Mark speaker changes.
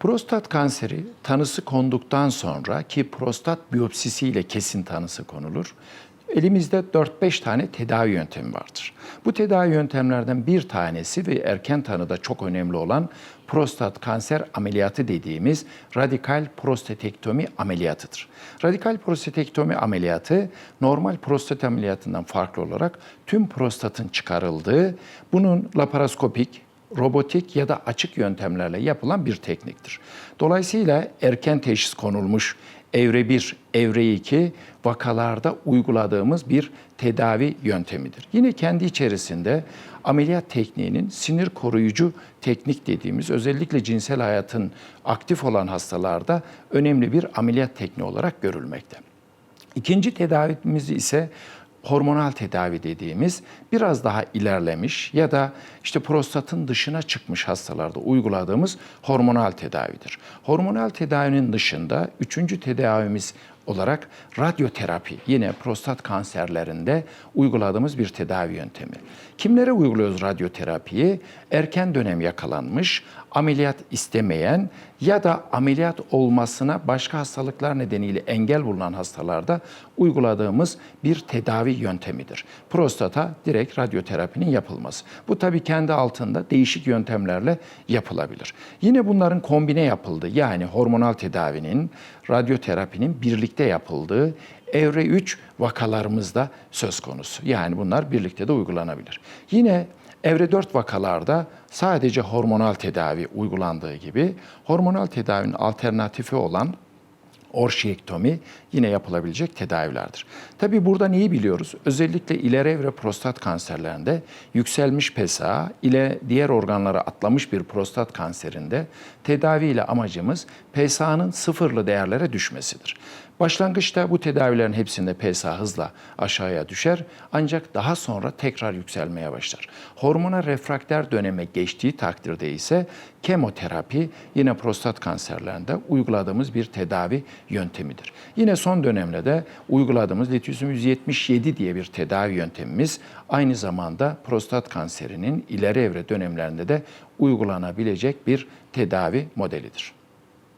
Speaker 1: Prostat kanseri tanısı konduktan sonra ki prostat biyopsisiyle kesin tanısı konulur. Elimizde 4-5 tane tedavi yöntemi vardır. Bu tedavi yöntemlerden bir tanesi ve erken tanıda çok önemli olan prostat kanser ameliyatı dediğimiz radikal prostatektomi ameliyatıdır. Radikal prostatektomi ameliyatı normal prostat ameliyatından farklı olarak tüm prostatın çıkarıldığı, bunun laparoskopik, robotik ya da açık yöntemlerle yapılan bir tekniktir. Dolayısıyla erken teşhis konulmuş evre 1, evre 2 vakalarda uyguladığımız bir tedavi yöntemidir. Yine kendi içerisinde ameliyat tekniğinin sinir koruyucu teknik dediğimiz özellikle cinsel hayatın aktif olan hastalarda önemli bir ameliyat tekniği olarak görülmekte. İkinci tedavimiz ise hormonal tedavi dediğimiz biraz daha ilerlemiş ya da işte prostatın dışına çıkmış hastalarda uyguladığımız hormonal tedavidir. Hormonal tedavinin dışında üçüncü tedavimiz olarak radyoterapi yine prostat kanserlerinde uyguladığımız bir tedavi yöntemi. Kimlere uyguluyoruz radyoterapiyi? Erken dönem yakalanmış, ameliyat istemeyen ya da ameliyat olmasına başka hastalıklar nedeniyle engel bulunan hastalarda uyguladığımız bir tedavi yöntemidir. Prostata direkt radyoterapinin yapılması. Bu tabii kendi altında değişik yöntemlerle yapılabilir. Yine bunların kombine yapıldığı yani hormonal tedavinin, radyoterapinin birlikte yapıldığı evre 3 vakalarımızda söz konusu. Yani bunlar birlikte de uygulanabilir. Yine evre 4 vakalarda sadece hormonal tedavi uygulandığı gibi hormonal tedavinin alternatifi olan orşiyektomi yine yapılabilecek tedavilerdir. Tabii burada neyi biliyoruz? Özellikle ileri evre prostat kanserlerinde yükselmiş PSA ile diğer organlara atlamış bir prostat kanserinde tedavi ile amacımız PSA'nın sıfırlı değerlere düşmesidir. Başlangıçta bu tedavilerin hepsinde PSA hızla aşağıya düşer ancak daha sonra tekrar yükselmeye başlar. Hormona refrakter döneme geçtiği takdirde ise kemoterapi yine prostat kanserlerinde uyguladığımız bir tedavi yöntemidir. Yine son dönemde de uyguladığımız lityosum 177 diye bir tedavi yöntemimiz aynı zamanda prostat kanserinin ileri evre dönemlerinde de uygulanabilecek bir tedavi modelidir.